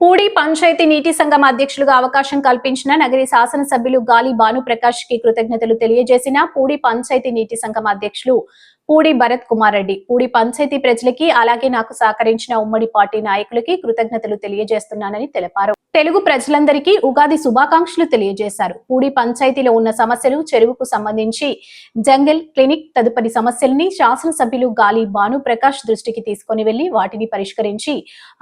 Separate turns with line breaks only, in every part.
పూడి పంచాయతీ నీటి సంఘం అధ్యక్షులుగా అవకాశం కల్పించిన నగరి శాసనసభ్యులు గాలి భానుప్రకాష్కి కృతజ్ఞతలు తెలియజేసిన పూడి పంచాయతీ నీటి సంఘం అధ్యక్షులు పూడి భరత్ కుమార్ రెడ్డి. పూడి పంచాయతీ ప్రజలకి అలాగే నాకు సహకరించిన ఉమ్మడి పార్టీ నాయకులకి కృతజ్ఞతలు తెలియజేస్తున్నానని తెలిపారు. తెలుగు ప్రజలందరికీ ఉగాది శుభాకాంక్షలు తెలియజేశారు. పూడి పంచాయతీలో ఉన్న సమస్యలు చెరువుకు సంబంధించి జంగల్ క్లినిక్ తదుపరి సమస్యల్ని శాసనసభ్యులు గాలి భానుప్రకాష్ దృష్టికి తీసుకొని వెళ్ళి వాటిని పరిష్కరించి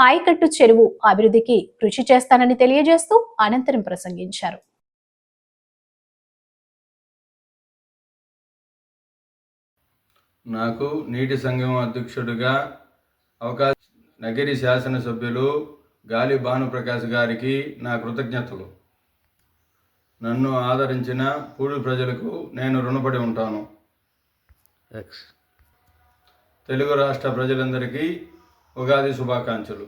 ఆయకట్టు చెరువు అభివృద్ధికి కృషి చేస్తానని తెలియజేస్తూ అనంతరం ప్రసంగించారు.
నాకు నీటి సంఘం అధ్యక్షుడిగా అవకాశం నగిరి శాసనసభ్యులు గాలి భానుప్రకాష్ గారికి నా కృతజ్ఞతలు. నన్ను ఆదరించిన పూడి ప్రజలకు నేను రుణపడి ఉంటాను. తెలుగు రాష్ట్ర ప్రజలందరికీ ఉగాది శుభాకాంక్షలు.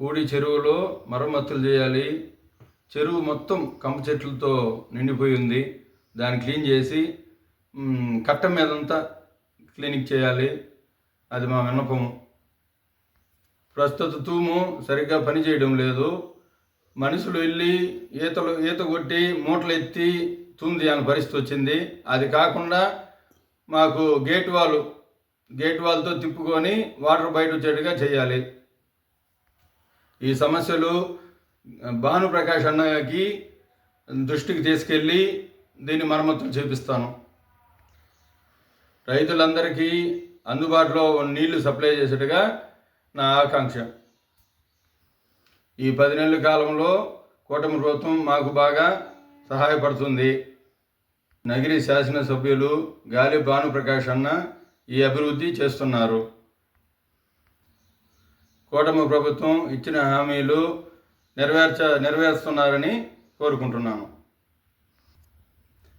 పూడి చెరువులో మరమ్మతులు చేయాలి. చెరువు మొత్తం కంప చెట్లతో నిండిపోయి ఉంది. దాన్ని క్లీన్ చేసి కట్ట మీదంతా క్లీనిక్ చేయాలి. అది మా విన్నపము ప్రస్తుత తూము సరిగ్గా పనిచేయడం లేదు. మనుషులు వెళ్ళి ఈతలు ఈత కొట్టి మూటలు ఎత్తి తూంది అని పరిస్థితి వచ్చింది. అది కాకుండా మాకు గేట్ వాల్ గేట్ వాల్తో తిప్పుకొని వాటర్ బయట వచ్చేట్టుగా చేయాలి. ఈ సమస్యలు భానుప్రకాష్ అన్నకి దృష్టికి తీసుకెళ్ళి దీన్ని మరమ్మతులు చేపిస్తాను. రైతులందరికీ అందుబాటులో నీళ్ళు సప్లై చేసేట్టుగా నా ఆకాంక్ష. ఈ పది నెలల కాలంలో కూటమి ప్రభుత్వం మాకు బాగా సహాయపడుతుంది. నగిరి శాసనసభ్యులు గాలి భానుప్రకాష్ అన్న ఈ అభివృద్ధి చేస్తున్నారు. కూటమి ప్రభుత్వం ఇచ్చిన హామీలు నెరవేర్చ నెరవేరుస్తున్నారని కోరుకుంటున్నాను.